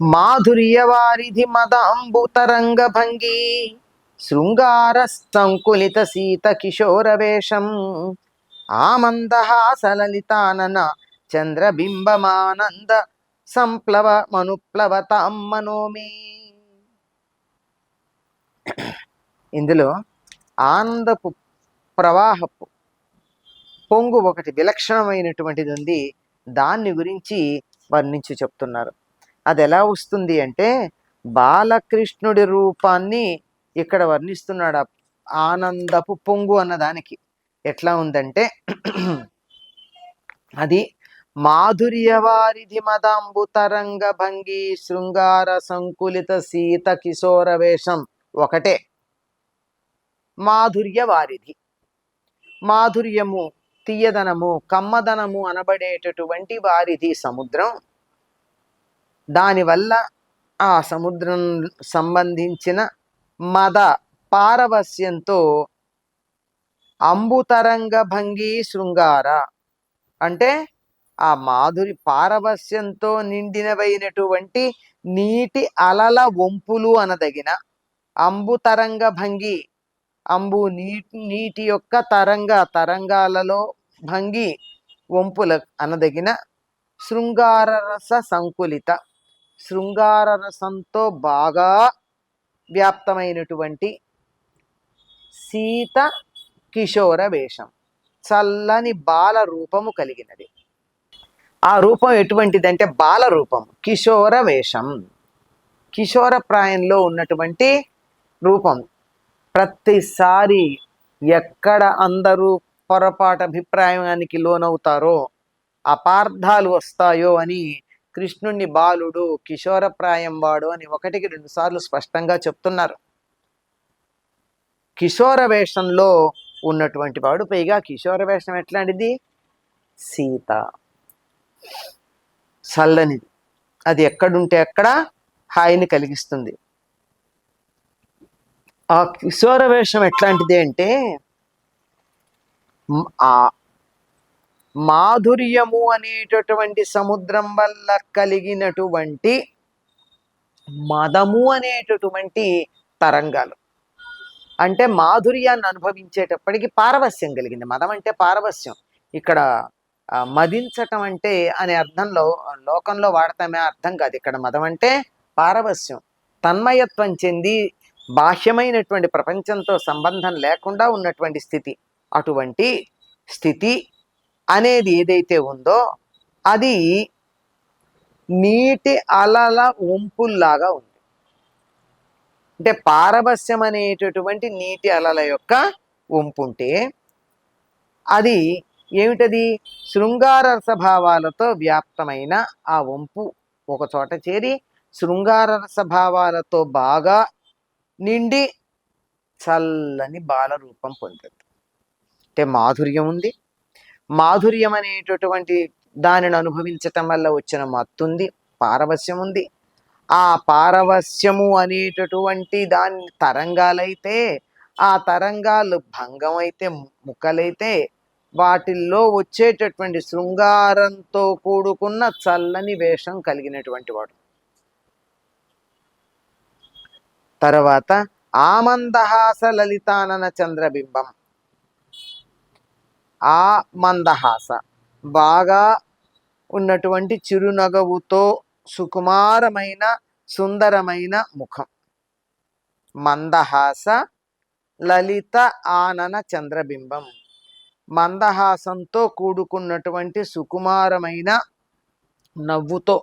మాధుర్యవారిధి మదాంబుతరంగ భంగి శృంగార సంకులిత సీత కిశోర వేషం ఆమందహాసలలితానన చంద్రబింబమానంద సంప్లవ మనుప్లవతాం మనోమి. ఇందులో ఆనందపు ప్రవాహపు పొంగు ఒకటి విలక్షణమైనటువంటిది ఉంది దాన్ని గురించి వర్ణించి చెప్తున్నారు. అది ఎలా వస్తుంది అంటే బాలకృష్ణుడి రూపాన్ని ఇక్కడ వర్ణిస్తున్నాడు. ఆనందపు పొంగు అన్నదానికి ఎట్లా ఉందంటే అది మాధుర్యవారిధి మదాంబు తరంగ భంగి శృంగార సంకులిత సీత కిశోర వేషం ఒకటే. మాధుర్య వారిధి. మాధుర్యము తీయదనము కమ్మదనము అనబడేటటువంటి వారిధి సముద్రం. దానివల్ల ఆ సముద్రం సంబంధించిన మద పారవస్యంతో అంబుతరంగ భంగి శృంగార. అంటే ఆ మాధురి పారవస్యంతో నిండినవైనటువంటి నీటి అలల వంపులు అనదగిన అంబుతరంగ భంగి. అంబు నీటి నీటి యొక్క తరంగ తరంగాలలో భంగి వంపుల అనదగిన శృంగార రస సంకులిత. శృంగార రసంతో బాగా వ్యాప్తమైనటువంటి సీత కిషోర వేషం. చల్లని బాల రూపము కలిగినది. ఆ రూపం ఎటువంటిదంటే బాల రూపం కిషోర వేషం. కిషోర ప్రాయంలో ఉన్నటువంటి రూపం. ప్రతిసారి ఎక్కడ అందరూ పొరపాటు అభిప్రాయానికి లోనవుతారో అపార్థాలు వస్తాయో అని కృష్ణుణ్ణి బాలుడు కిషోరప్రాయం వాడు అని ఒకటికి రెండు సార్లు స్పష్టంగా చెప్తున్నారు. కిషోర వేషంలో ఉన్నటువంటి వాడు పైగా కిషోర వేషం ఎట్లాంటిది? సీత. చల్లనిది అది ఎక్కడుంటే అక్కడ హాయిని కలిగిస్తుంది. ఆ కిషోర వేషం ఎట్లాంటిది అంటే ఆ మాధుర్యము అనేటటువంటి సముద్రం వల్ల కలిగినటువంటి మదము అనేటటువంటి తరంగాలు. అంటే మాధుర్యాన్ని అనుభవించేటప్పటికి పారవస్యం కలిగింది. మదం అంటే పారవస్యం ఇక్కడ మదించటం అంటే అనే అర్థంలో లోకంలో వాడతామే అర్థం కాదు. ఇక్కడ మదం అంటే పారవస్యం తన్మయత్వం చెంది బాహ్యమైనటువంటి ప్రపంచంతో సంబంధం లేకుండా ఉన్నటువంటి స్థితి. అటువంటి స్థితి అనేది ఏదైతే ఉందో అది నీటి అలల వంపుల్లాగా ఉంది. అంటే పారభస్యం అనేటటువంటి నీటి అలల యొక్క వంపు ఉంటే అది ఏమిటది? శృంగార రసభావాలతో వ్యాప్తమైన ఆ వంపు ఒక చోట చేరి శృంగార రసభావాలతో బాగా నిండి చల్లని బాల రూపం పొందుతుంది. అంటే మాధుర్యం ఉంది మాధుర్యం అనేటటువంటి దానిని అనుభవించటం వల్ల వచ్చిన మత్తుంది పారవస్యం ఉంది ఆ పారవస్యము అనేటటువంటి దాని తరంగాలైతే ఆ తరంగాలు భంగం అయితే ముక్కలైతే వాటిల్లో వచ్చేటటువంటి శృంగారంతో కూడుకున్న చల్లని వేషం కలిగినటువంటి వాడు. తర్వాత ఆమందహాస లలితానన చంద్రబింబం. ఆ మందహాస. బాగా ఉన్నటువంటి చిరునగవుతో సుకుమారమైన సుందరమైన ముఖం. మందహాస లలిత ఆనన చంద్రబింబం. మందహాసంతో కూడుకున్నటువంటి సుకుమారమైన నవ్వుతో.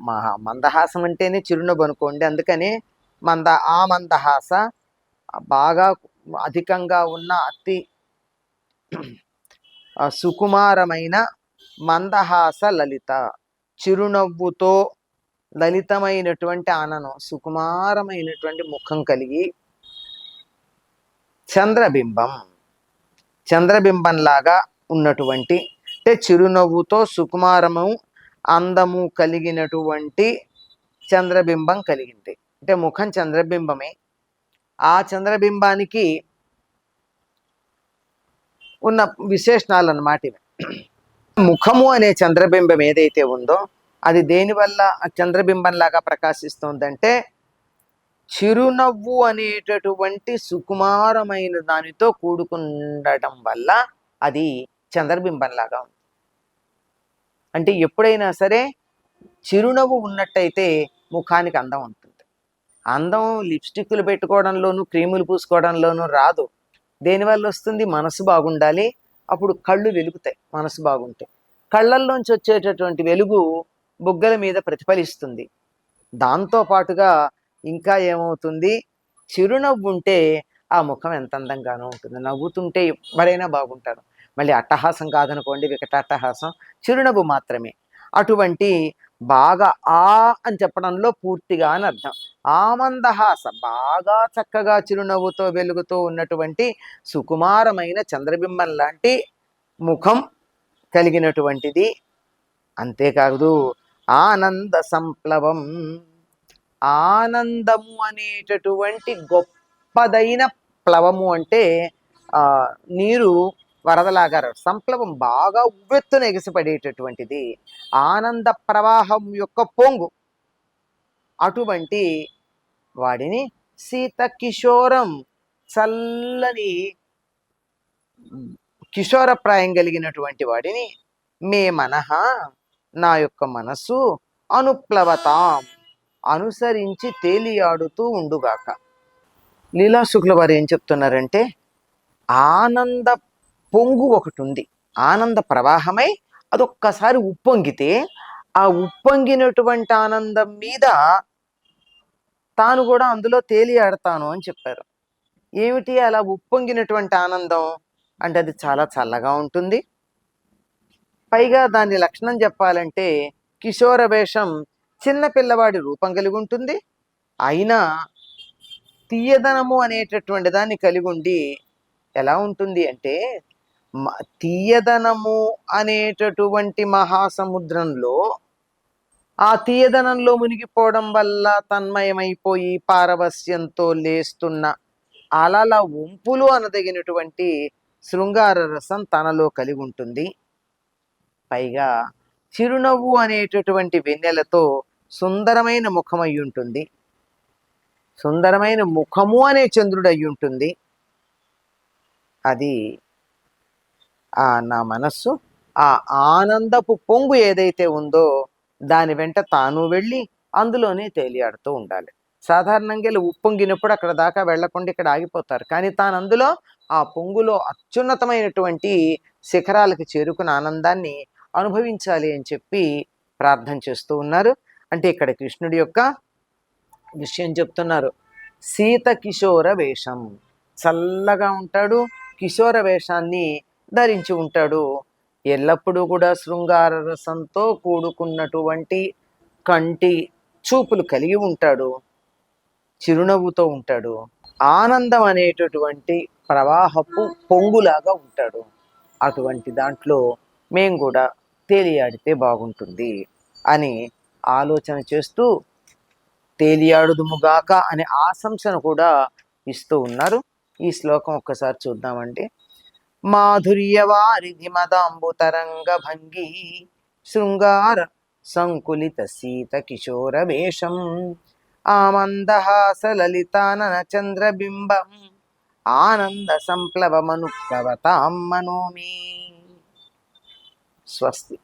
మహా- మందహాసం అంటేనే చిరునవ్వు అనుకోండి. అందుకని మంద ఆ మందహాస బాగా అధికంగా ఉన్న అతి సుకుమారమైన మందహాస లలిత. చిరునవ్వుతో లలితమైనటువంటి ఆననం సుకుమారమైనటువంటి ముఖం కలిగి చంద్రబింబం. చంద్రబింబంలాగా ఉన్నటువంటి అంటే చిరునవ్వుతో సుకుమారము అందము కలిగినటువంటి చంద్రబింబం కలిగింది. అంటే ముఖం చంద్రబింబమే. ఆ చంద్రబింబానికి ఉన్న విశేషణాలు అన్నమాట ఇవి. ముఖము అనే చంద్రబింబం ఏదైతే ఉందో అది దేనివల్ల ఆ చంద్రబింబంలాగా ప్రకాశిస్తోందంటే చిరునవ్వు అనేటటువంటి సుకుమారమైన దానితో కూడుకుండటం వల్ల అది చంద్రబింబంలాగా ఉంది. అంటే ఎప్పుడైనా సరే చిరునవ్వు ఉన్నట్టయితే ముఖానికి అందం ఉంటుంది. అందం లిప్స్టిక్లు పెట్టుకోవడంలోనూ క్రీములు పూసుకోవడంలోనూ రాదు. దేనివల్ల వస్తుంది? మనసు బాగుండాలి. అప్పుడు కళ్ళు వెలుగుతాయి. మనసు బాగుంటే. కళ్ళల్లోంచి వచ్చేటటువంటి వెలుగు బుగ్గల మీద ప్రతిఫలిస్తుంది. దాంతో పాటుగా ఇంకా ఏమవుతుంది? చిరునవ్వు ఉంటే ఆ ముఖం ఎంత అందంగానూ ఉంటుంది. నవ్వుతుంటే ఎవరైనా బాగుంటారు. మళ్ళీ అట్టహాసం కాదనుకోండి వికట అట్టహాసం చిరునవ్వు మాత్రమే. అటువంటి బాగా ఆ అని చెప్పడంలో పూర్తిగా అని అర్థం. ఆమందహాస బాగా చక్కగా చిరునవ్వుతో వెలుగుతూ ఉన్నటువంటి సుకుమారమైన చంద్రబింబం లాంటి ముఖం కలిగినటువంటిది. అంతేకాదు ఆనంద సంప్లవం ఆనందము అనేటటువంటి గొప్పదైన ప్లవము అంటే నీరు వరదలాగా సంప్లవం బాగా ఉవ్వెత్తున ఎగిసిపడేటటువంటిది ఆనంద ప్రవాహం యొక్క పొంగు. అటువంటి వాడిని సీత కిషోరం చల్లని కిషోరప్రాయం కలిగినటువంటి వాడిని మే మనహ నా యొక్క మనస్సు అనుప్లవతాం అనుసరించి తేలియాడుతూ ఉండుగాక. లీలా శుక్ల వారు ఏం చెప్తున్నారంటే ఆనంద పొంగు ఒకటి ఉంది ఆనంద ప్రవాహమై అదొక్కసారి ఉప్పొంగితే ఆ ఉప్పొంగినటువంటి ఆనందం మీద తాను కూడా అందులో తేలియాడతాను అని చెప్పారు. ఏమిటి అలా ఉప్పొంగినటువంటి ఆనందం? అంటే అది చాలా చల్లగా ఉంటుంది. పైగా దాని లక్షణం చెప్పాలంటే కిషోర వేషం చిన్న పిల్లవాడి రూపం కలిగి ఉంటుంది. అయినా తీయదనము అనేటటువంటి దాన్ని కలిగి ఉండి ఎలా ఉంటుంది అంటే తీయదనము అనేటటువంటి మహాసముద్రంలో ఆ తీయదనంలో మునిగిపోవడం వల్ల తన్మయమైపోయి పారవస్యంతో లేస్తున్న అలల ఒంపులు అనదగినటువంటి శృంగార రసం తనలో కలిగి ఉంటుంది పైగా చిరునవ్వు అనేటటువంటి వెన్నెలతో సుందరమైన ముఖం అయి ఉంటుంది సుందరమైన ముఖము అనే చంద్రుడు అయి ఉంటుంది అది నా మనస్సు ఆ ఆనందపు పొంగు ఏదైతే ఉందో దాని వెంట తాను వెళ్ళి అందులోనే తేలియాడుతూ ఉండాలి. సాధారణంగా ఇలా ఉప్పొంగినప్పుడు అక్కడ దాకా వెళ్ళకుండా ఇక్కడ ఆగిపోతారు. కానీ తాను అందులో ఆ పొంగులో అత్యున్నతమైనటువంటి శిఖరాలకు చేరుకున్న ఆనందాన్ని అనుభవించాలి అని చెప్పి ప్రార్థన చేస్తూ ఉన్నారు. అంటే ఇక్కడ కృష్ణుడి యొక్క విషయం చెప్తున్నారు. సీత కిషోర వేషం. చల్లగా ఉంటాడు. కిషోర వేషాన్ని ధరించి ఉంటాడు. ఎల్లప్పుడూ కూడా శృంగార రసంతో కూడుకున్నటువంటి కంటి చూపులు కలిగి ఉంటాడు. చిరునవ్వుతో ఉంటాడు. ఆనందం అనేటటువంటి ప్రవాహపు పొంగులాగా ఉంటాడు. అటువంటి దాంట్లో మేము కూడా తేలియాడితే బాగుంటుంది అని ఆలోచన చేస్తూ తేలియాడుదుముగాక అనే ఆశంసను కూడా ఇస్తూ ఉన్నారు. ఈ శ్లోకం ఒక్కసారి చూద్దామండి. మాధుర్యవారిధి మదాంబు తరంగ శృంగార సంకులిత సీత కిశోర వేషం ఆమందహాస లలితానన చంద్రబింబం ఆనంద సంప్లవమను ప్లవతాం మనోమి. స్వస్తి.